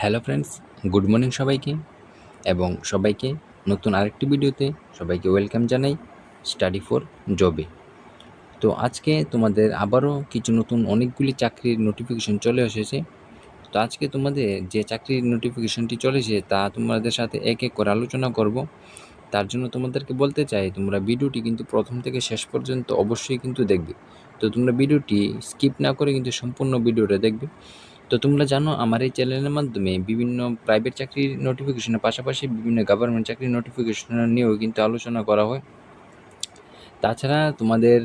Hello friends good morning সবাইকে এবং সবাইকে নতুন আরেকটি ভিডিওতে সবাইকে ওয়েলকাম জানাই স্টাডি ফর জবে তো আজকে তোমাদের আবারও কিছু নতুন অনেকগুলি চাকরির নোটিফিকেশন চলে এসেছে। তো আজকে তোমাদের যে চাকরির নোটিফিকেশনটি চলেছে তা তোমাদের সাথে এক এক করে আলোচনা করব। তার জন্য তোমাদেরকে বলতে চাই, তোমরা ভিডিওটি কিন্তু প্রথম থেকে শেষ পর্যন্ত অবশ্যই কিন্তু দেখবে। তো তোমরা ভিডিওটি স্কিপ না করে কিন্তু সম্পূর্ণ ভিডিওটা দেখবে। তো তোমরা জানো, আমার এই চ্যানেলের মাধ্যমে বিভিন্ন প্রাইভেট চাকরির নোটিফিকেশনের পাশাপাশি বিভিন্ন গভর্নমেন্ট চাকরির নোটিফিকেশন নিয়েও কিন্তু আলোচনা করা হয়। তাছাড়া তোমাদের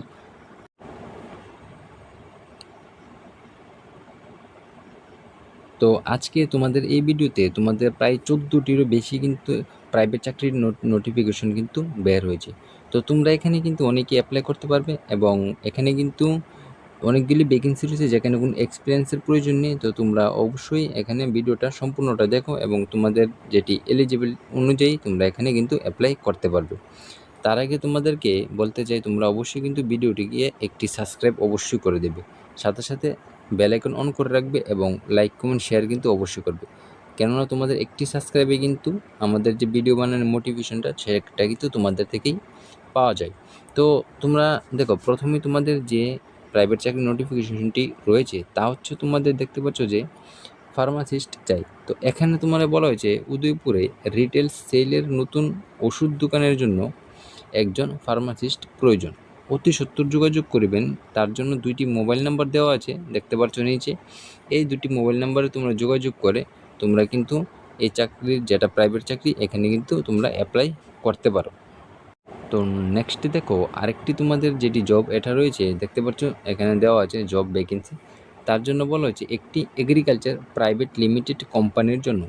তো আজকে তোমাদের এই ভিডিওতে তোমাদের প্রায় চোদ্দোটিরও বেশি কিন্তু প্রাইভেট চাকরির নোটিফিকেশন কিন্তু বের হয়েছে। তো তোমরা এখানে কিন্তু অনেকেই অ্যাপ্লাই করতে পারবে এবং এখানে কিন্তু অনেকগুলি ভ্যাকেন্সি রয়েছে যেখানে কোনো এক্সপিরিয়েন্সের প্রয়োজন নেই, তো তোমরা অবশ্যই এখানে ভিডিওটা সম্পূর্ণটা দেখো এবং তোমাদের যেটি এলিজিবল অনুযায়ী তোমরা এখানে কিন্তু অ্যাপ্লাই করতে পারবে। তার আগে তোমাদেরকে বলতে চাই, তোমরা অবশ্যই কিন্তু ভিডিওটি গিয়ে একটি সাবস্ক্রাইব অবশ্যই করে দেবে। সাথে সাথে বেল আইকন অন করে রাখবে এবং লাইক কমেন্ট শেয়ার কিন্তু অবশ্যই করবে। কেননা তোমাদের একটি সাবস্ক্রাইবে কিন্তু আমাদের যে ভিডিও বানানোর মোটিভেশনটা সেটা কিন্তু তোমাদের থেকেই পাওয়া যায়। তো তোমরা দেখো, প্রথমে তোমাদের যে প্রাইভেট চাকরির নোটিফিকেশনটি রয়েছে, তা হচ্ছে তোমাদের দেখতে পাচ্ছ যে ফার্মাসিস্ট চাই। তো এখানে তোমার বলা হয়েছে, উদয়পুরে রিটেল সেলের নতুন ওষুধ দোকানের জন্য একজন ফার্মাসিস্ট প্রয়োজন। অতি সত্তর যোগাযোগ করবেন, তার জন্য দুইটি মোবাইল নাম্বার দেওয়া আছে, দেখতে পাচ্ছ নিচে। এই দুটি মোবাইল নাম্বারে তোমরা যোগাযোগ করে, তোমরা কিন্তু এই চাকরির, যেটা প্রাইভেট চাকরি, এখানে কিন্তু তোমরা অ্যাপ্লাই করতে পারো। তো নেক্সট দেখো, আরেকটি তোমাদের যেটি জব এটা রয়েছে, দেখতে পাচ্ছ এখানে দেওয়া আছে জব ভ্যাকেন্সি তার জন্য বলা হয়েছে একটি এগ্রিকালচার প্রাইভেট লিমিটেড কোম্পানির জন্য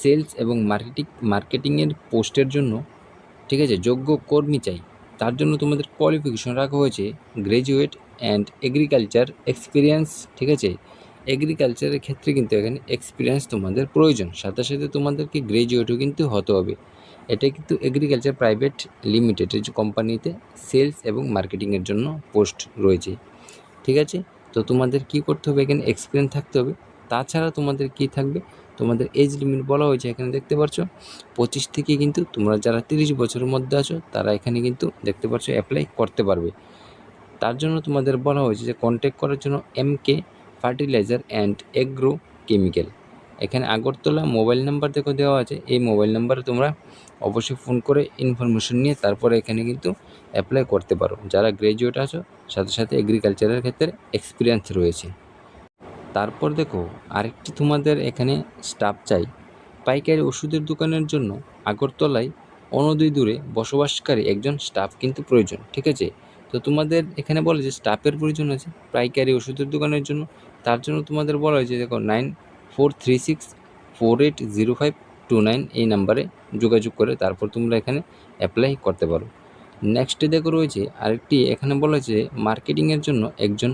সেলস এবং মার্কেটিং মার্কেটিংয়ের পোস্টের জন্য, ঠিক আছে, যোগ্য কর্মী চাই। তার জন্য তোমাদের কোয়ালিফিকেশন রাখা হয়েছে গ্র্যাজুয়েট অ্যান্ড এগ্রিকালচার এক্সপিরিয়েন্স ঠিক আছে? এগ্রিকালচারের ক্ষেত্রে কিন্তু এখানে এক্সপিরিয়েন্স তোমাদের প্রয়োজন। সাথে সাথে তোমাদেরকে গ্র্যাজুয়েটও কিন্তু হতে হবে। এটা কিন্তু এগ্রিকালচার প্রাইভেট লিমিটেডের যে কোম্পানিতে সেলস এবং মার্কেটিংয়ের জন্য পোস্ট রয়েছে। ঠিক আছে? তো তোমাদের কি করতে হবে? এখানে এক্সপিরিয়েন্স থাকতে হবে। তাছাড়া তোমাদের কি থাকবে? তোমাদের এজ লিমিট বলা হয়েছে এখানে, দেখতে পাচ্ছ? পঁচিশ থেকে কিন্তু তোমরা যারা তিরিশ বছরের মধ্যে আছো, তারা এখানে কিন্তু দেখতে পাচ্ছ অ্যাপ্লাই করতে পারবে। তার জন্য তোমাদের বলা হয়েছে যে কন্ট্যাক্ট করার জন্য M K fertilizer and agro chemical এখানে আগরতলা মোবাইল নাম্বার দেখো দেওয়া আছে। এই মোবাইল নাম্বারে তোমরা অবশ্যই ফোন করে ইনফরমেশন নিয়ে তারপরে এখানে কিন্তু অ্যাপ্লাই করতে পারো। যারা গ্র্যাজুয়েট আছো, সাথে সাথে এগ্রিকালচারের ক্ষেত্রে এক্সপিরিয়েন্স রয়েছে। তারপর দেখো, আরেকটি তোমাদের এখানে স্টাফ চাই। পাইকারি ওষুধের দোকানের জন্য আগরতলায় অনদী দূরে বসবাসকারী একজন স্টাফ কিন্তু প্রয়োজন, ঠিক আছে? তো তোমাদের এখানে বলে যে স্টাফের প্রয়োজন আছে। পাইকারি ওষুধের দোকানের জন্য, তার জন্য তোমাদের বলা হয়েছে, দেখো nine four three six four eight zero five two nine এই নাম্বারে যোগাযোগ করে তারপর তোমরা এখানে অ্যাপ্লাই করতে পারো। নেক্সটে দেখো রয়েছে আরেকটি, এখানে বলা হয়েছে মার্কেটিংয়ের জন্য একজন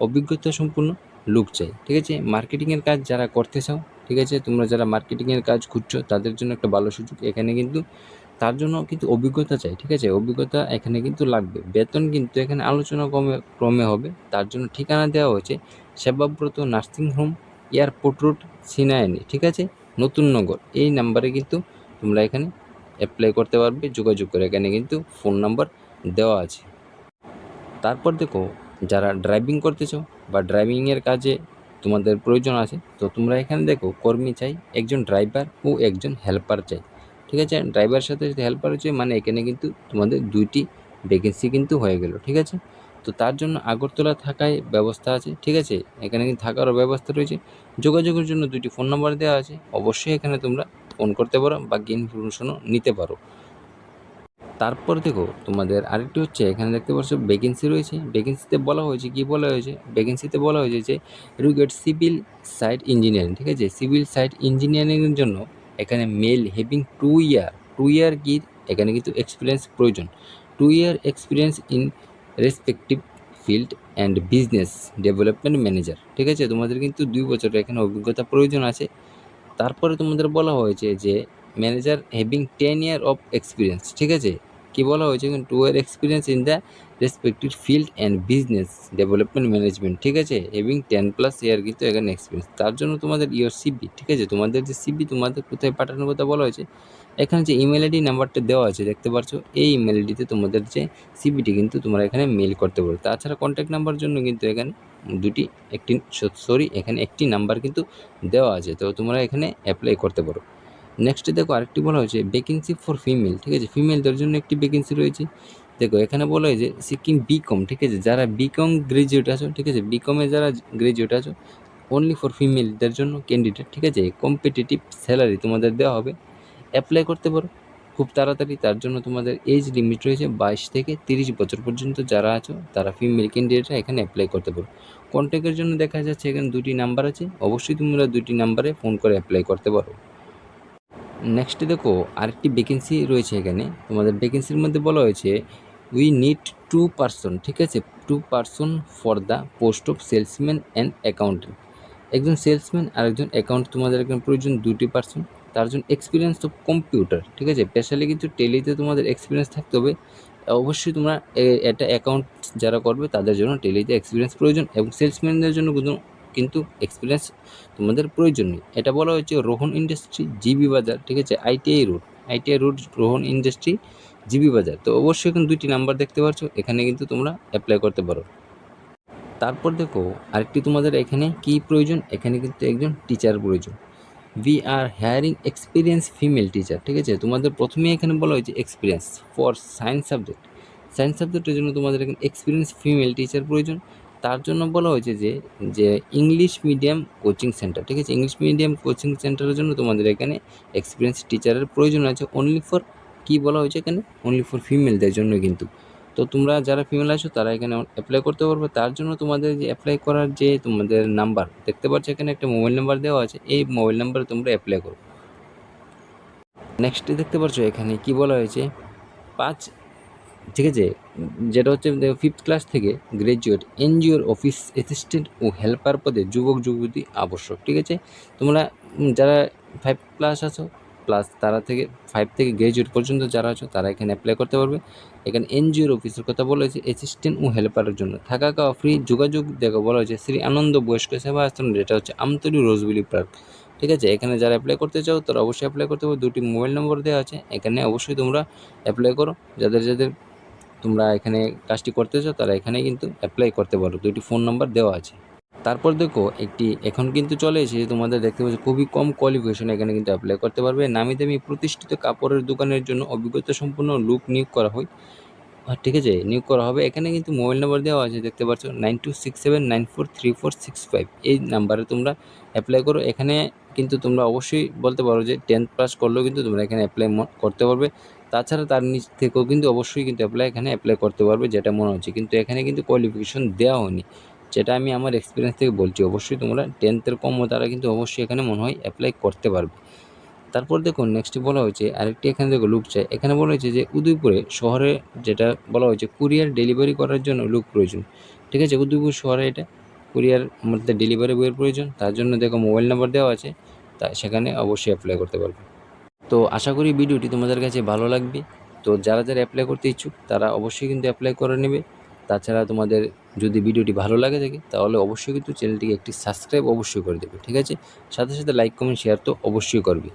অভিজ্ঞতা সম্পূর্ণ লুক চাই। ঠিক আছে? মার্কেটিংয়ের কাজ যারা করতে চাও, ঠিক আছে? তোমরা যারা মার্কেটিংয়ের কাজ খুঁজছো, তাদের জন্য একটা ভালো সুযোগ। এখানে কিন্তু তার জন্য কিন্তু অভিজ্ঞতা চাই, ঠিক আছে? অভিজ্ঞতা এখানে কিন্তু লাগবে। বেতন কিন্তু এখানে আলোচনা কমে ক্রমে হবে। তার জন্য ঠিকানা দেওয়া হয়েছে Sebabrata nursing home airport road সিনায়নি, ঠিক আছে? নতুন নগর এই নাম্বারে কিন্তু তোমরা এখানে অ্যাপ্লাই করতে পারবে, যোগাযোগ করে। এখানে কিন্তু ফোন নাম্বার দেওয়া আছে। তারপর দেখো, যারা ড্রাইভিং করতে চাও বা ড্রাইভিংয়ের কাজে তোমাদের প্রয়োজন আছে, তো তোমরা এখানে দেখো, কর্মী চাই, একজন ড্রাইভার ও একজন হেল্পার চাই, ঠিক আছে? ড্রাইভার সাথে যদি হেল্পার হচ্ছে মানে এখানে কিন্তু তোমাদের দুইটি ভ্যাকেন্সি কিন্তু হয়ে গেল, ঠিক আছে? তো তার জন্য আগরতলা থাকায় ব্যবস্থা আছে, ঠিক আছে? এখানে কিন্তু থাকারও ব্যবস্থা রয়েছে। যোগাযোগের জন্য দুটি ফোন নাম্বার দেওয়া আছে। অবশ্যই এখানে তোমরা ফোন করতে পারো বা ইনফরমেশনও নিতে পারো। তারপর দেখো, তোমাদের আরেকটি হচ্ছে, এখানে দেখতে পাচ্ছ ভ্যাকেন্সি রয়েছে। ভ্যাকেন্সিতে বলা হয়েছে, কি বলা হয়েছে? ভ্যাকেন্সিতে বলা হয়েছে যে রুগেট সিভিল সাইট ইঞ্জিনিয়ারিং ঠিক আছে? সিভিল সাইট ইঞ্জিনিয়ারিংয়ের জন্য এখানে male having two year two year কি? এখানে কিন্তু এক্সপিরিয়েন্স প্রয়োজন। Two year experience in respective field and business development manager ঠিক আছে? তোমাদের কিন্তু দুই বছরের এখানে অভিজ্ঞতা প্রয়োজন আছে। তারপরে তোমাদের বলা হয়েছে যে manager having ten year of experience ঠিক আছে? কী বলা হয়েছে? Two year experience in the respective field and business development management ঠিক আছে? এবং টেন প্লাস ইয়ার কিন্তু এখানে এক্সপিরিয়েন্স তার জন্য তোমাদের ইয়োর সিবি ঠিক আছে? তোমাদের যে সিবি তোমাদের কোথায় পাঠানোর কথা বলা হয়েছে। এখানে যে ইমেল আইডি নাম্বারটা দেওয়া আছে, দেখতে পাচ্ছ? এই ইমেল আইডিতে তোমাদের যে সিবিটি কিন্তু তোমরা এখানে মেল করতে পারো। তাছাড়া কন্ট্যাক্ট নাম্বার জন্য কিন্তু এখানে দুটি, একটি সরি এখানে একটি নাম্বার কিন্তু দেওয়া আছে। তো তোমরা এখানে অ্যাপ্লাই করতে পারো। নেক্সটে দেখো আরেকটি বলা হয়েছে ভ্যাকেন্সি ফর ফিমেল ঠিক আছে? ফিমেলদের জন্য একটি ভ্যাকেন্সি রয়েছে। দেখো, এখানে বলা হয়েছে সিকিম বিকম ঠিক আছে? যারা বিকম গ্রাজুয়েট আছো, ঠিক আছে? বিকমে যারা গ্রাজুয়েট আছো অনলি ফর ফিমেলদের জন্য ক্যান্ডিডেট ঠিক আছে? কম্পিটিটিভ স্যালারি তোমাদের দেওয়া হবে। অ্যাপ্লাই করতে পারো। খুব তাড়াতাড়ি তার জন্য তোমাদের এজ লিমিট রয়েছে বাইশ থেকে তিরিশ বছর পর্যন্ত যারা আছো, তারা ফিমেল ক্যান্ডিডেটরা এখানে অ্যাপ্লাই করতে পারো। কন্ট্যাক্টের জন্য দেখা যাচ্ছে এখানে দুটি নাম্বার আছে। অবশ্যই তোমরা দুটি নাম্বারে ফোন করে অ্যাপ্লাই করতে পারো। নেক্সটে দেখো, আরেকটি ভ্যাকেন্সি রয়েছে এখানে। তোমাদের ভ্যাকেন্সির মধ্যে বলা হয়েছে উই নিড টু পার্সন ঠিক আছে? Two person for the post of salesman and accountant একজন সেলসম্যান আর একজন অ্যাকাউন্ট তোমাদের এখানে প্রয়োজন দুটি পার্সন তার জন্য এক্সপিরিয়েন্স অফ কম্পিউটার ঠিক আছে? স্পেশালি কিন্তু টেলিতে তোমাদের এক্সপিরিয়েন্স থাকতে হবে। অবশ্যই তোমরা এ- এটা অ্যাকাউন্ট যারা করবে, তাদের জন্য টেলিতে এক্সপিরিয়েন্স প্রয়োজন এবং সেলসম্যানদের জন্য কিন্তু- কিন্তু এক্সপিরিয়েন্স তোমাদের প্রয়োজন নেই। এটা বলা হয়েছে রোহন ইন্ডাস্ট্রি জিবি বাজার, ঠিক আছে? ITI road ITI road Rohan industry GB বাজার। তো অবশ্যই এখন দুইটি নাম্বার দেখতে পাচ্ছ এখানে কিন্তু তোমরা অ্যাপ্লাই করতে পারো। তারপর দেখো, আরেকটি তোমাদের এখানে কি প্রয়োজন? এখানে কিন্তু একজন টিচার প্রয়োজন। We are hiring experience female teacher ঠিক আছে? তোমাদের প্রথমেই এখানে বলা হয়েছে experience for science subject science সাবজেক্টের জন্য তোমাদের এখানে এক্সপিরিয়েন্স ফিমেল টিচার প্রয়োজন। তার জন্য বলা হয়েছে যে যে ইংলিশ মিডিয়াম কোচিং সেন্টার ঠিক আছে? ইংলিশ মিডিয়াম কোচিং সেন্টারের জন্য তোমাদের এখানে এক্সপিরিয়েন্স টিচারের প্রয়োজন আছে অনলি ফর কী বলা হয়েছে এখানে? অনলি ফর ফিমেলদের জন্য কিন্তু। তো তোমরা যারা ফিমেল আছো, তারা এখানে অ্যাপ্লাই করতে পারবে। তার জন্য তোমাদের যে অ্যাপ্লাই করার যে তোমাদের নাম্বার দেখতে পাচ্ছ এখানে একটা মোবাইল নাম্বার দেওয়া আছে। এই মোবাইল নাম্বারে তোমরা অ্যাপ্লাই করো। নেক্সটে দেখতে পাচ্ছ এখানে কি বলা হয়েছে? পাঁচ ঠিক আছে? যেটা হচ্ছে ফিফথ ক্লাস থেকে গ্র্যাজুয়েট এনজিওর অফিস অ্যাসিস্ট্যান্ট ও হেল্পার পদে যুবক, যুবতী আবশ্যক, ঠিক আছে? তোমরা যারা ফাইভ প্লাস আছো প্লাস তারা থেকে ফাইভ থেকে গ্র্যাজুয়েট পর্যন্ত যারা আছো, তারা এখানে অ্যাপ্লাই করতে পারবে। এখানে এনজিওর অফিসের কথা বলা হয়েছে অ্যাসিস্ট্যান্ট ও হেল্পারের জন্য। থাকা খাওয়া ফ্রি যোগাযোগ, দেখো, বলা হয়েছে, শ্রী আনন্দ বয়স্ক সেবা আশ্রম, যেটা হচ্ছে আমতলি রোজবিলি পার্ক ঠিক আছে? এখানে যারা অ্যাপ্লাই করতে চাও, তারা অবশ্যই অ্যাপ্লাই করতে পারো। দুটি মোবাইল নম্বর দেওয়া আছে, এখানে অবশ্যই তোমরা অ্যাপ্লাই করো। যাদের যাদের তোমরা এখানে কাজটি করতে চাও তারা এখানে কিন্তু অ্যাপ্লাই করতে পারো। দুটি ফোন নাম্বার দেওয়া আছে। তারপর দেখো, একটি এখন কিন্তু চলে এসেছে, তোমাদের দেখতে পাচ্ছ, খুবই কম কোয়ালিফিকেশন এখানে কিন্তু অ্যাপ্লাই করতে পারবে। নামি দামি প্রতিষ্ঠিত কাপড়ের দোকানের জন্য অভিজ্ঞতা সম্পন্ন লোক নিয়োগ করা হয়। ঠিক আছে, নিয়োগ করা হবে। এখানে কিন্তু মোবাইল নাম্বার দেওয়া আছে, দেখতে পাচ্ছ nine two six seven nine four three four six five এই নাম্বারে তোমরা অ্যাপ্লাই করো। এখানে কিন্তু তোমরা অবশ্যই বলতে পারো যে টেন্থ পাস করলেও কিন্তু তোমরা এখানে অ্যাপ্লাই করতে পারবে। তাছাড়া তার নিচ থেকেও কিন্তু অবশ্যই কিন্তু অ্যাপ্লাই এখানে অ্যাপ্লাই করতে পারবে, যেটা মনে হচ্ছে। কিন্তু এখানে কিন্তু কোয়ালিফিকেশন দেওয়া হয়নি। যেটা আমি আমার এক্সপিরিয়েন্স থেকে বলছি, অবশ্যই তোমরা টেন্থের কম তারা কিন্তু অবশ্যই এখানে মনে হয় অ্যাপ্লাই করতে পারবে। তারপর দেখুন নেক্সট বলা হয়েছে, আরেকটি এখানে দেখো লুক চাই। এখানে বলা হয়েছে যে উদয়পুরে শহরে যেটা বলা হয়েছে কুরিয়ার ডেলিভারি করার জন্য লোক প্রয়োজন। ঠিক আছে? উদয়পুর শহরে এটা কুরিয়ার মধ্যে ডেলিভারি বইয়ের প্রয়োজন। তার জন্য দেখো মোবাইল নাম্বার দেওয়া আছে। তা সেখানে অবশ্যই অ্যাপ্লাই করতে পারবে। তো আশা করি ভিডিওটি তোমাদের কাছে ভালো লাগবে। তো যারা যারা অ্যাপ্লাই করতে ইচ্ছুক, তারা অবশ্যই কিন্তু অ্যাপ্লাই করে নেবে। তাছাড়া তোমাদের যদি ভিডিওটি ভালো লাগে থাকে, তাহলে অবশ্যই কিন্তু চ্যানেলটিকে একটি সাবস্ক্রাইব অবশ্যই করে দেবে, ঠিক আছে? সাথে সাথে লাইক কমেন্ট শেয়ার তো অবশ্যই করবে।